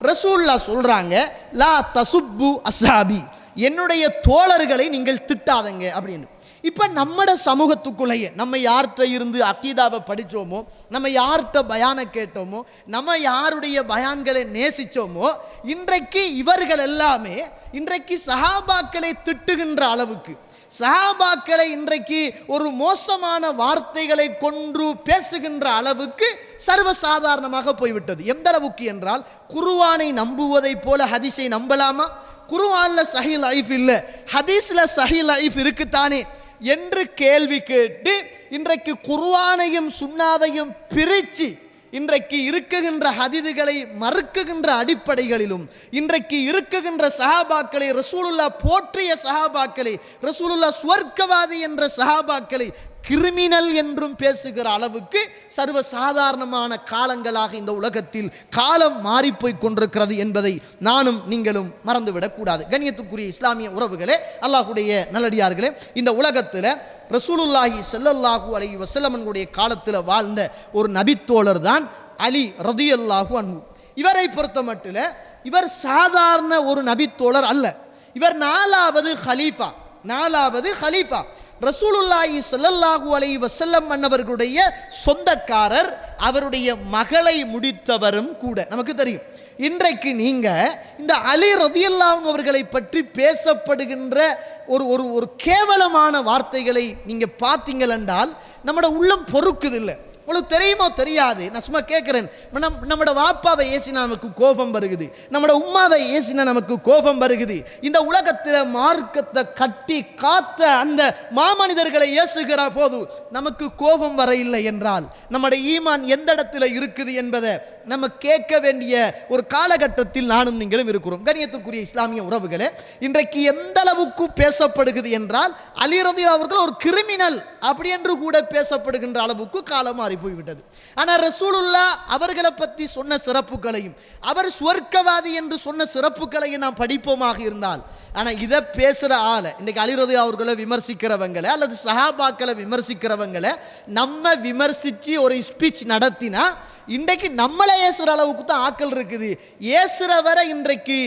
ரசூல்லா சொல்கிறாங்க லா தசுப்பு அசாபி என்னுடைய தோழர்களை நீங்கள் திட்டாதங்க அப்படின்னு. இப்போ நம்மட சமூகத்துக்குள்ளேயே நம்ம யார்கிட்ட இருந்து அக்கீதாவை படித்தோமோ நம்ம யார்கிட்ட பயானை கேட்டோமோ நம்ம யாருடைய பயான்களை நேசிச்சோமோ இன்றைக்கு இவர்கள் எல்லாமே இன்றைக்கு சஹாபாக்களை திட்டுகின்ற அளவுக்கு சஹாபாக்களை இன்றைக்கு ஒரு மோசமான வார்த்தைகளை கொன்று பேசுகின்ற அளவுக்கு சர்வசாதாரணமாக போய்விட்டது. எந்த அளவுக்கு என்றால் குருவானை நம்புவதைப் போல ஹதீஸை நம்பலாமா? குருவான்ல சஹி லைஃப் இல்லை. ஹதீஸில் சஹி லைஃப் இருக்குத்தானே என்று கேள்வி கேட்டு இன்றைக்கு குருவானையும் சுண்ணாவையும் பிரித்து இன்றைக்கு இருக்குகின்ற ஹதிதுகளை மறுக்குகின்ற அடிப்படைகளிலும் இன்றைக்கு இருக்குகின்ற சஹாபாக்களை ரசூலுல்லா போற்றிய சஹாபாக்களை ரசூலுல்லா சுவர்க்கவாதி என்ற சஹாபாக்களை கிரிமினல் என்றும் பேசுகிற அளவுக்கு சர்வ சாதாரணமான காலங்களாக இந்த உலகத்தில் காலம் மாறிப்போய் கொண்டிருக்கிறது என்பதை நானும் நீங்களும் மறந்துவிடக்கூடாது கண்ணியத்துக்குரிய இஸ்லாமிய உறவுகளே அல்லாஹுடைய நல்லடியார்களே இந்த உலகத்தில் ரசூலுல்லாஹி செல்லல்லாஹூ அலி வஸல்லமனுடைய காலத்தில் வாழ்ந்த ஒரு நபித்தோழர் தான் அலி ரதியல்லாஹு அன்பு இவரை பொறுத்த மட்டும் இவர் சாதாரண ஒரு நபித்தோழர் அல்ல. இவர் நாலாவது ஹலீஃபா நாலாவது ஹலீஃபா. ரசூலுல்லாஹி ஸல்லல்லாஹு அலைஹி வசல்லம் அன்னவர்களுடைய சொந்தக்காரர் அவருடைய மகளை முடித்தவரும் கூட. நமக்கு தெரியும். இன்றைக்கு நீங்கள் இந்த அலி ரதியல்லாஹு அவர்களை பற்றி பேசப்படுகின்ற ஒரு ஒரு ஒரு கேவலமான வார்த்தைகளை நீங்கள் பார்த்தீங்கள் என்றால் நம்மட உள்ளம் பொறுக்குது இல்லை உங்களுக்கு தெரியுமோ தெரியாது. நான் சும்மா கேட்குறேன். நம் நம்மட வாப்பாவை ஏசினா நமக்கு கோபம் வருகுது. நம்மளோட உம்மாவை ஏசினா நமக்கு கோபம் வருகுது. இந்த உலகத்தில் மார்க்கத்தை கட்டி காத்த அந்த மாமனிதர்களை ஏசுகிற போது நமக்கு கோபம் வர இல்லை என்றால் நம்முடைய ஈமான் எந்த இடத்துல இருக்குது என்பதை நம்ம கேட்க வேண்டிய ஒரு காலகட்டத்தில் நானும் நீங்களும் இருக்கிறோம். கணியத்திற்குரிய இஸ்லாமிய உறவுகளே இன்றைக்கு எந்த அளவுக்கு பேசப்படுகிறது என்றால் அலிரதி அவர்கள் ஒரு கிரிமினல் அப்படி என்று கூட பேசப்படுகின்ற அளவுக்கு காலம் மாறி போய்விட்டது. ஆனால் ரசூலுல்லா அவர்களை பற்றி சொன்ன சிறப்புகளையும் அவர் சுவர்க்கவாதி என்று சொன்ன சிறப்புகளையும் நாம் படிப்போமாக இருந்தால் ஆனால் இதை பேசுகிற ஆளை இன்றைக்கு அலிரதி அவர்களை விமர்சிக்கிறவங்களை அல்லது சஹாபாக்களை விமர்சிக்கிறவங்களை நம்ம விமர்சித்து ஒரு ஸ்பீச் நடத்தினா இன்றைக்கு நம்மளை ஏசுகிற அளவுக்கு தான் ஆக்கள் இருக்குது. ஏசுகிறவரை இன்றைக்கு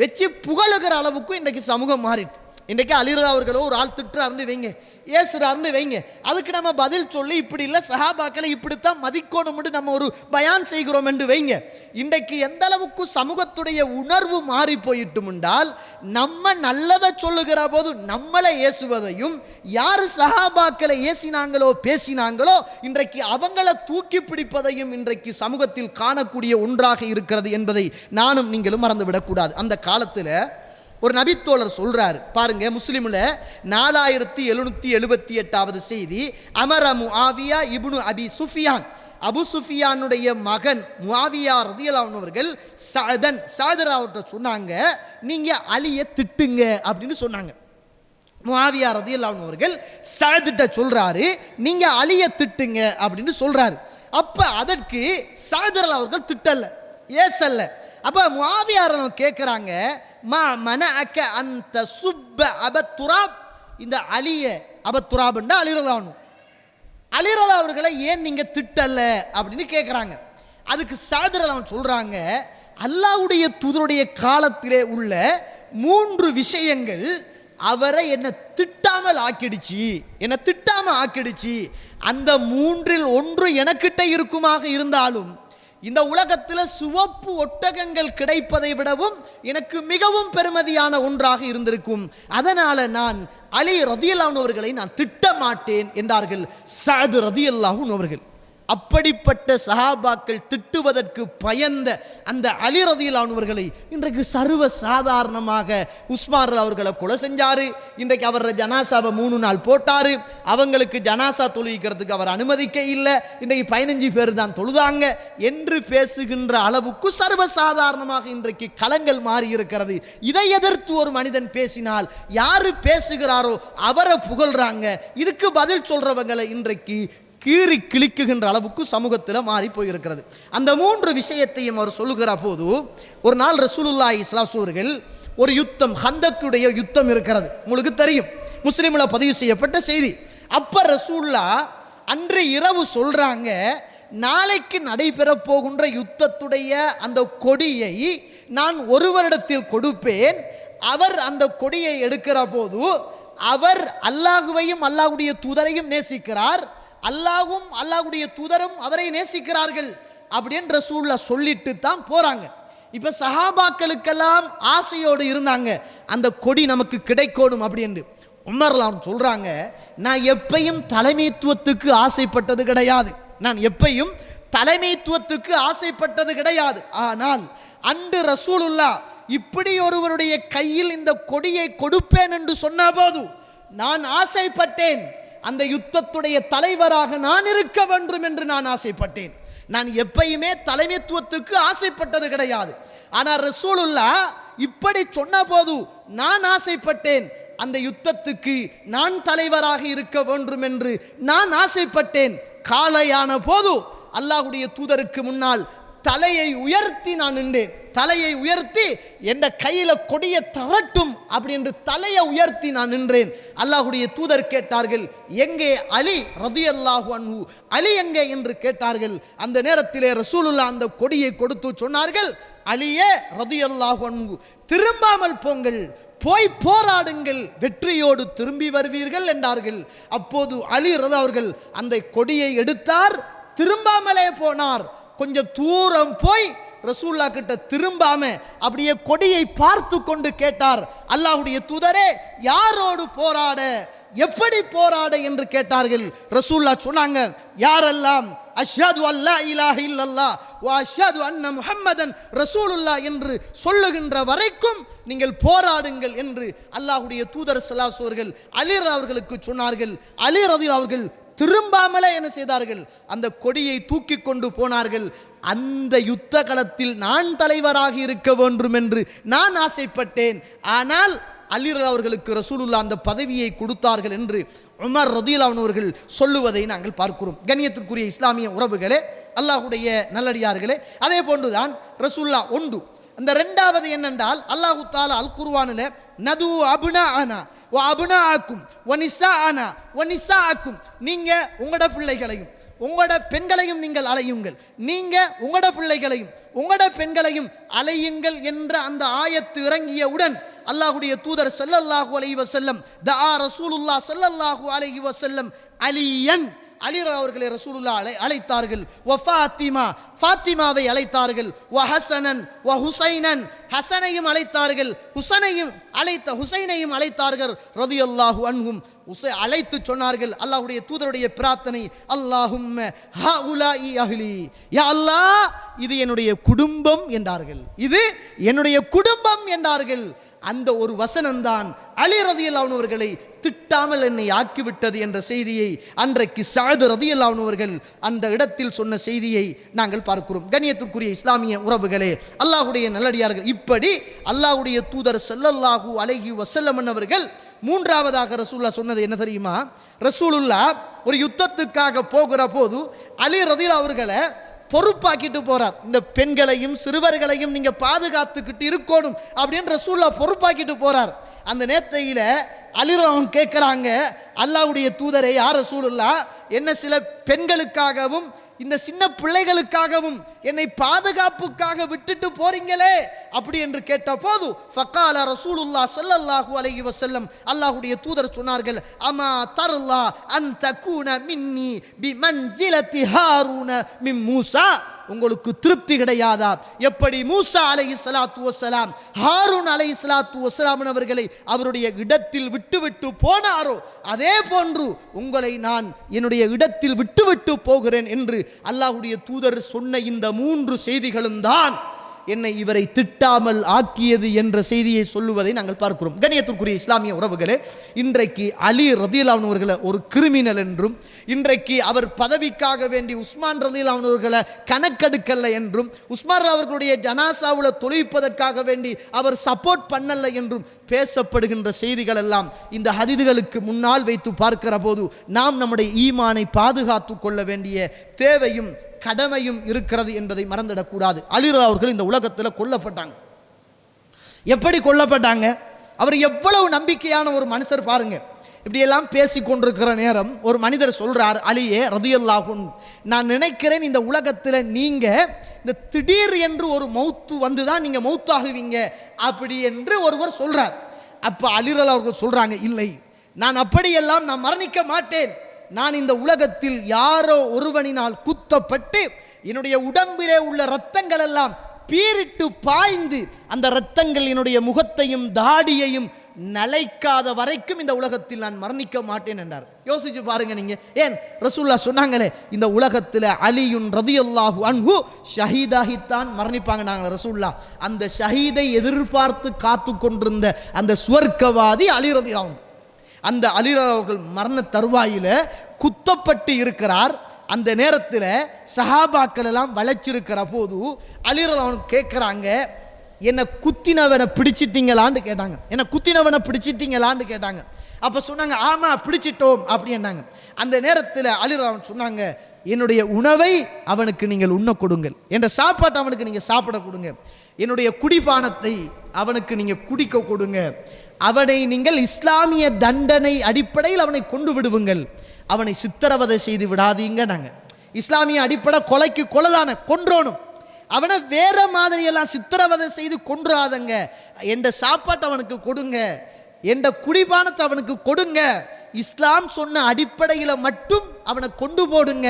வச்சு புகழுகிற அளவுக்கு இன்றைக்கு சமூகம் மாறிட்டு. இன்றைக்கி அலிரா அவர்களோ ஒரு ஆள் திட்டுறாருன்னு வைங்க. ஏசுறாருன்னு வைங்க. அதுக்கு நம்ம பதில் சொல்லி இப்படி இல்லை சஹாபாக்களை இப்படித்தான் மதிக்கணும்னு நம்ம ஒரு பயான் செய்கிறோம் என்று வைங்க. இன்றைக்கு எந்த அளவுக்கு சமூகத்துடைய உணர்வு மாறி போயிட்டும் என்றால் நம்ம நல்லதை சொல்லுகிற போது நம்மளை ஏசுவதையும் யார் சஹாபாக்களை ஏசினாங்களோ பேசினாங்களோ இன்றைக்கு அவங்கள தூக்கி பிடிப்பதையும் இன்றைக்கு சமூகத்தில் காணக்கூடிய ஒன்றாக இருக்கிறது என்பதை நானும் நீங்களும் மறந்துவிடக்கூடாது. அந்த காலத்தில் ஒரு நபித்தோழர் சொல்கிறார் பாருங்க முஸ்லீமில் நாலாயிரத்தி எழுநூற்றி எழுபத்தி எட்டாவது செய்தி அமர முஆவியா இப்னு அபி சுஃபியான். அபு சுஃபியானுடைய மகன் முவாவியா ரதியலான் அவர்கள் சதன் சாதர் அவர்கிட்ட சொன்னாங்க நீங்கள் அலியை திட்டுங்க அப்படின்னு சொன்னாங்க. முவாவியா ரதியல்லாஹு அவர்கள் சதிட்ட சொல்கிறாரு நீங்கள் அலிய திட்டுங்க அப்படின்னு சொல்கிறாரு அப்போ அதற்கு சாதரல் அவர்கள் திட்டல்ல ஏசல்ல. அப்போ முஆவியார் கேட்குறாங்க மா மன அக்க அந்த சுப்ப அபத்துராப் இந்த அலிய அபத்துராப்ண்டா அலிரதானு அலிரதா அவர்களை ஏன் நீங்கள் திட்டல அப்படின்னு கேட்குறாங்க அதுக்கு சாதரல் அவன் அல்லாவுடைய தூதருடைய காலத்திலே உள்ள மூன்று விஷயங்கள் அவரை என்னை திட்டாமல் ஆக்கிடுச்சு. என்னை திட்டாமல் ஆக்கிடுச்சு. அந்த மூன்றில் ஒன்று எனக்கிட்ட இருக்குமாக இருந்தாலும் இந்த உலகத்தில் சிவப்பு ஒட்டகங்கள் கிடைப்பதை விடவும் எனக்கு மிகவும் பெருமதியான ஒன்றாக இருந்திருக்கும். அதனால நான் அலி ரதியல்லாஹன் அவர்களை நான் திட்ட மாட்டேன் என்றார்கள். சாது ரதியல்லாஹூன் அவர்கள். அப்படிப்பட்ட சஹாபாக்கள் திட்டுவதற்கு பயந்த அந்த அலிரதியிலானவர்களை இன்றைக்கு சர்வ சாதாரணமாக உஸ்மார் அவர்களை கொலை செஞ்சாரு. இன்றைக்கு அவர் ஜனாசாவை மூணு நாள் போட்டார். அவங்களுக்கு ஜனாசா தொழுவிக்கிறதுக்கு அவர் அனுமதிக்க இல்லை. இன்றைக்கு பதினஞ்சு பேர் தான் தொழுதாங்க. என்று பேசுகின்ற அளவுக்கு சர்வ சாதாரணமாக இன்றைக்கு களங்கள் மாறி இருக்கிறது. இதை எதிர்த்து ஒரு மனிதன் பேசினால் யார் பேசுகிறாரோ அவரை புகழ்றாங்க. இதுக்கு பதில் சொல்கிறவங்களை இன்றைக்கு கீறி கிழிக்குகின்ற அளவுக்கு சமூகத்தில் மாறி போயிருக்கிறது. அந்த மூன்று விஷயத்தையும் அவர் சொல்லுகிற போது ஒரு நாள் ரசூலுல்லா இஸ்லாசூர்கள் ஒரு யுத்தம் ஹந்தக்குடைய யுத்தம் இருக்கிறது. உங்களுக்கு தெரியும் முஸ்லீமில் பதிவு செய்யப்பட்ட செய்தி. அப்ப ரசூல்லா அன்று இரவு சொல்றாங்க நாளைக்கு நடைபெற போகின்ற யுத்தத்துடைய அந்த கொடியை நான் ஒருவரிடத்தில் கொடுப்பேன். அவர் அந்த கொடியை எடுக்கிற போது அவர் அல்லாஹுவையும் அல்லாஹுடைய தூதரையும் நேசிக்கிறார். அல்லாஹ்வும் அல்லாஹ்வுடைய தூதரும் அவரை நேசிக்கிறார்கள் அப்படின்னு ரசூல்லா சொல்லிட்டு தான் போறாங்க. இப்ப சஹாபாக்களுக்கெல்லாம் ஆசையோடு இருந்தாங்க. அந்த கொடி நமக்கு கிடைக்கணும் அப்படின்னு உமர்லாம் சொல்றாங்க நான் எப்பையும் தலைமைத்துவத்துக்கு ஆசைப்பட்டது கிடையாது. நான் எப்பையும் தலைமைத்துவத்துக்கு ஆசைப்பட்டது கிடையாது. ஆனால் அன்று ரசூலுல்லா இப்படி ஒருவருடைய கையில் இந்த கொடியை கொடுப்பேன் என்று சொன்ன போது நான் ஆசைப்பட்டேன். அந்த யுத்தத்துடைய தலைவராக நான் இருக்க வேண்டும் என்று நான் ஆசைப்பட்டேன். நான் எப்பயுமே தலைமைத்துவத்துக்கு ஆசைப்பட்டது கிடையாது. ஆனால் ரசூலுல்லா இப்படி சொன்ன போது நான் ஆசைப்பட்டேன். அந்த யுத்தத்துக்கு நான் தலைவராக இருக்க வேண்டும் என்று நான் ஆசைப்பட்டேன். காலையான போது அல்லாஹுடைய தூதருக்கு முன்னால் தலையை உயர்த்தி நான் நின்றேன். தலையை உயர்த்தி எந்த கையில கொடிய தரட்டும் அப்படி என்று தலையை உயர்த்தி நான் நின்றேன். அல்லாஹுடைய தூதர் கேட்டார்கள் எங்கே அலி ரதி அல்லாஹு அன்ஹு? அலி எங்கே? என்று கேட்டார்கள். அந்த நேரத்திலே ரசூலுல்லா அந்த கொடியை கொடுத்து சொன்னார்கள் அலியே ரதி அல்லாஹு அன்ஹு திரும்பாமல் போங்கள். போய் போராடுங்கள். வெற்றியோடு திரும்பி வருவீர்கள் என்றார்கள். அப்போது அலி ரத அவர்கள் அந்த கொடியை எடுத்தார் திரும்பாமலே போனார். கொஞ்சம் தூரம் போய் ரசூல்லா கிட்ட திரும்பாம அப்படியே கொடியை பார்த்து கொண்டு கேட்டார். அல்லாஹுடைய தூதரே யாரோடு போராட எப்படி போராட என்று கேட்டார்கள். ரசூல்லா சொன்னாங்க யாரெல்லாம் அஷாது அல்லா இலாஹ இல்லல்லா ஓ அஷாது அன்ன முஹம்மதன் ரசூலுல்லா என்று சொல்லுகின்ற வரைக்கும் நீங்கள் போராடுங்கள் என்று அல்லாஹுடைய தூதர் ஸல்லல்லாஹு அவர்கள் அவர்களுக்கு சொன்னார்கள். அலி அதில் அவர்கள் திரும்பாமலே என்ன செய்தார்கள்? அந்த கொடியை தூக்கி கொண்டு போனார்கள். அந்த யுத்த களத்தில் நான் தலைவராக இருக்க வேண்டும் என்று நான் ஆசைப்பட்டேன். ஆனால் அலிரல் அவர்களுக்கு ரசூலுல்லா அந்த பதவியை கொடுத்தார்கள் என்று உமர் ரதீலான் அவர்கள் சொல்லுவதை நாங்கள் பார்க்கிறோம். கண்ணியத்திற்குரிய இஸ்லாமிய உறவுகளே அல்லாஹ்வுடைய நல்லடியார்களே அதே போன்றுதான் ரசூல்லா ஒன்று. அந்த ரெண்டாவது என்னென்றால் அல்லாஹு தாலா அல் குர்வானில் நது அபுனா ஆனா ஓ அபுனா ஆக்கும் ஒ நிசா ஆனா ஒ நிசா ஆக்கும் நீங்கள் உங்களோட பிள்ளைகளையும் உங்களோட பெண்களையும் நீங்கள் அலையுங்கள். நீங்க உங்களோட பிள்ளைகளையும் உங்களோட பெண்களையும் அலையுங்கள் என்ற அந்த ஆயத்து இறங்கியவுடன் அல்லாஹுடைய தூதர் ஸல்லல்லாஹு அலைஹி த ஆ ரசூலுல்லாஹ் செல்லல்லாஹு அலைஹி செல்லம் அலியன் அலி அவர்களை ரசூலுல்லா அழை அழைத்தார்கள். வ ஃபாத்திமா ஃபாத்திமாவை அழைத்தார்கள். வ ஹசனன் வ ஹுசைனன் ஹசனையும் அழைத்தார்கள். ஹுசனையும் அழைத்த ஹுசைனையும் அழைத்தார்கள். ரதி அல்லாஹு அன்ஹும். உசை அழைத்து சொன்னார்கள். அல்லாஹ்வுடைய தூதருடைய பிரார்த்தனை அல்லாஹும் ஹாஉலாஇ அஹ்லி. யா அல்லாஹ் இது என்னுடைய குடும்பம் என்றார்கள். இது என்னுடைய குடும்பம் என்றார்கள். அந்த ஒரு வசனம்தான் அலி ரதியல் அவர்கள் திட்டாமல் என்னை ஆக்கிவிட்டது என்ற செய்தியை அன்றைக்கு சாது ரதியல் அவர்கள் அந்த இடத்தில் சொன்ன செய்தியை நாங்கள் பார்க்கிறோம். கணியத்துக்குரிய இஸ்லாமிய உறவுகளே அல்லாஹ்வுடைய நல்லடியார்கள் இப்படி அல்லாஹ்வுடைய தூதர் செல்லல்லாஹு அலைஹி வஸல்லம் அவர்கள் மூன்றாவதாக ரசூல்லா சொன்னது என்ன தெரியுமா? ரசூலுல்லா ஒரு யுத்தத்துக்காக போகிற போது அலி ரதில் அவர்களை பொறுப்பாக்கிட்டு போகிறார் இந்த பெண்களையும் சிறுவர்களையும் நீங்க பாதுகாத்துக்கிட்டு இருக்கணும் அப்படின்ற சூழலை பொறுப்பாக்கிட்டு போகிறார் அந்த நேத்தையில அலிரவன் கேட்குறாங்க அல்லாஹ்வுடைய தூதரை யார் சூழல்லா என்ன சில பெண்களுக்காகவும் இந்த சின்ன பிள்ளைகளுக்காகவும் என்னை பாதுகாப்புக்காக விட்டுட்டு போறீங்களே அப்படி என்று கேட்ட போது ஃபக்கால ரசூலுல்லா சல்லல்லாஹு அலைஹி வஸல்லம். அல்லாஹ்வுடைய தூதர் சொன்னார்கள் அமா தர்லா அன் தக்கூன மின்னி பிமன்சிலத்தி ஹாரூன மின் மூசா. உங்களுக்கு திருப்தி கிடையாதா? எப்படி மூசா அலை சலாத்து வசலாம் ஹாரூன் அலை சலாத்து வசலாமன் அவர்களை அவருடைய இடத்தில் விட்டுவிட்டு போனாரோ அதே போன்று உங்களை நான் என்னுடைய இடத்தில் விட்டுவிட்டு போகிறேன் என்று அல்லாஹுடைய தூதர் சொன்ன இந்த மூன்று செய்திகளும் தான் என்னை இவரை திட்டாமல் ஆக்கியது என்ற செய்தியை சொல்லுவதை நாங்கள் பார்க்கிறோம். கணியத்திற்குரிய இஸ்லாமிய உறவுகளே இன்றைக்கு அலி ரதீலானவர்களை அவர்களை ஒரு கிரிமினல் என்றும் இன்றைக்கு அவர் பதவிக்காக வேண்டி உஸ்மான் ரதீலானவர்களை அவர்களை கணக்கெடுக்கல என்றும் உஸ்மான் அவர்களுடைய ஜனாசாவில் தொழிப்பதற்காக வேண்டி அவர் சப்போர்ட் பண்ணல என்றும் பேசப்படுகின்ற செய்திகள் எல்லாம் இந்த ஹதிதுகளுக்கு முன்னால் வைத்து பார்க்கிற போது நாம் நம்முடைய ஈமானை பாதுகாத்து கொள்ள வேண்டிய தேவையும் கடமையும் இருக்கிறது என்பதை மறந்துடக்கூடாது. அலிரா அவர்கள் இந்த உலகத்தில் கொல்லப்பட்டாங்க. எப்படி கொல்லப்பட்டாங்க? அவர் எவ்வளவு நம்பிக்கையான ஒரு மனுஷர் பாருங்க. இப்படியெல்லாம் பேசி கொண்டிருக்கிற நேரம் ஒரு மனிதர் சொல்றார் அலியே ரதியல்லாகும் நான் நினைக்கிறேன் இந்த உலகத்தில் நீங்க இந்த திடீர் என்று ஒரு மௌத்து வந்து தான் நீங்க மௌத்தாகுவீங்க. அப்படி என்று ஒருவர் சொல்றார். அப்ப அலிரல் அவர்கள் சொல்றாங்க இல்லை நான் அப்படியெல்லாம் நான் மரணிக்க மாட்டேன். நான் இந்த உலகத்தில் யாரோ ஒருவனினால் குத்தப்பட்டு என்னுடைய உடம்பிலே உள்ள இரத்தங்கள் எல்லாம் பீரிட்டு பாய்ந்து அந்த இரத்தங்கள் என்னுடைய முகத்தையும் தாடியையும் நலைக்காத வரைக்கும் இந்த உலகத்தில் நான் மரணிக்க மாட்டேன் என்றார். யோசிச்சு பாருங்க நீங்க. ஏன்? ரசூல்லா சொன்னாங்களே இந்த உலகத்தில் அலியுன் ரதியல்லாஹு அன்பு ஷஹீதாகித்தான் மரணிப்பாங்க நாங்கள் ரசூல்லா அந்த ஷஹீதை எதிர்பார்த்து காத்து கொண்டிருந்த அந்த சுவர்க்கவாதி அலி ரதியாகும் அந்த அலிரல் அவர்கள் மரண தருவாயில் குத்தப்பட்டு இருக்கிறார். அந்த நேரத்தில் சஹாபாக்கள் எல்லாம் வளைச்சிருக்கிற போது அலிரல் அவன் கேட்குறாங்க என்னை குத்தினவனை பிடிச்சிட்டீங்களான்னு கேட்டாங்க. என்னை குத்தினவனை பிடிச்சிட்டீங்களான்னு கேட்டாங்க. அப்போ சொன்னாங்க ஆமாம் பிடிச்சிட்டோம் அப்படின்னாங்க அந்த நேரத்தில் அலிரல் அவன் சொன்னாங்க என்னுடைய உணவை அவனுக்கு நீங்கள் உண்ண கொடுங்கள். என்ற சாப்பாட்டை அவனுக்கு நீங்கள் சாப்பிட கொடுங்க. என்னுடைய குடிபானத்தை அவனுக்கு நீங்கள் குடிக்க கொடுங்க. அவனை நீங்கள் இஸ்லாமிய தண்டனை அடிப்படையில் அவனை கொண்டு விடுவுங்கள். அவனை சித்திரவதை செய்து விடாதீங்க நாங்கள் இஸ்லாமிய அடிப்படை கொலைக்கு கொலைதான கொன்றோனும். அவனை வேற மாதிரியெல்லாம் சித்திரவதை செய்து கொன்றாதங்க. என்ற சாப்பாட்டை அவனுக்கு கொடுங்க என்ற குடிபானத்தை அவனுக்கு கொடுங்க. இஸ்லாம் சொன்ன அடிப்படையில் மட்டும் அவனை கொண்டு போடுங்க.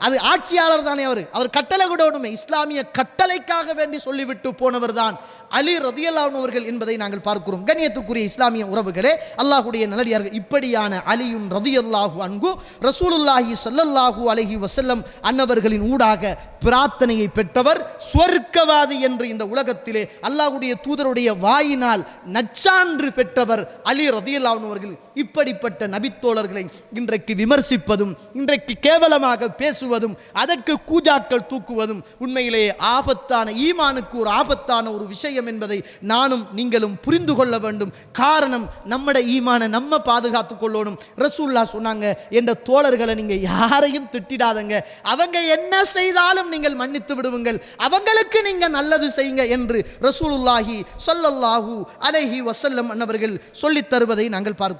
அது ஆட்சியாளர் தானே அவர். அவர் கட்டளை கூட ஒன்றுமே இஸ்லாமிய கட்டளைக்காக வேண்டி சொல்லிவிட்டு போனவர் தான் அலி ரதியல்லானவர்கள் என்பதை நாங்கள் பார்க்கிறோம். கண்ணியத்துக்குரிய இஸ்லாமிய உறவுகளே அல்லாஹுடைய நல்லடியார்கள் இப்படியான அலியும் ரதியல்லாஹு அன்பு ரசூலுல்லாஹி சல்லல்லாஹு அலஹி வசல்லம் அன்னவர்களின் ஊடாக பிரார்த்தனையை பெற்றவர் சுவர்க்கவாதி என்று இந்த உலகத்திலே அல்லாஹுடைய தூதருடைய வாயினால் நச்சான்று பெற்றவர் அலி ரதியல்லானவர்கள் இப்படிப்பட்ட நபித்தோழர்களை இன்றைக்கு விமர்சிப்பதும் இன்றைக்கு கேவலமாக பேசுவதும் அதற்கு கூஜாக்கள் தூக்குவதும் உண்மையிலேயே ஆபத்தான ஈமானுக்கு ஒரு ஆபத்தான ஒரு விஷயம் என்பதை நானும் நீங்களும் புரிந்து கொள்ள வேண்டும். காரணம் நம்மட ஈமான நம்ம பாதுகாத்துக் கொள்ளணும். ரசூல்லா சொன்னாங்க என்ற தோழர்களை நீங்க யாரையும் திட்டிடாதங்க. அவங்க என்ன செய்தாலும் நீங்கள் மன்னித்து விடுவீங்கள் அவங்களுக்கு நீங்க நல்லது செய்யுங்க என்று ரசூலுல்லாஹி சொல்லல்லாஹூ அலஹி வசல்லம் அன்னவர்கள் சொல்லித் தருவதை நாங்கள் பார்க்கிறோம்.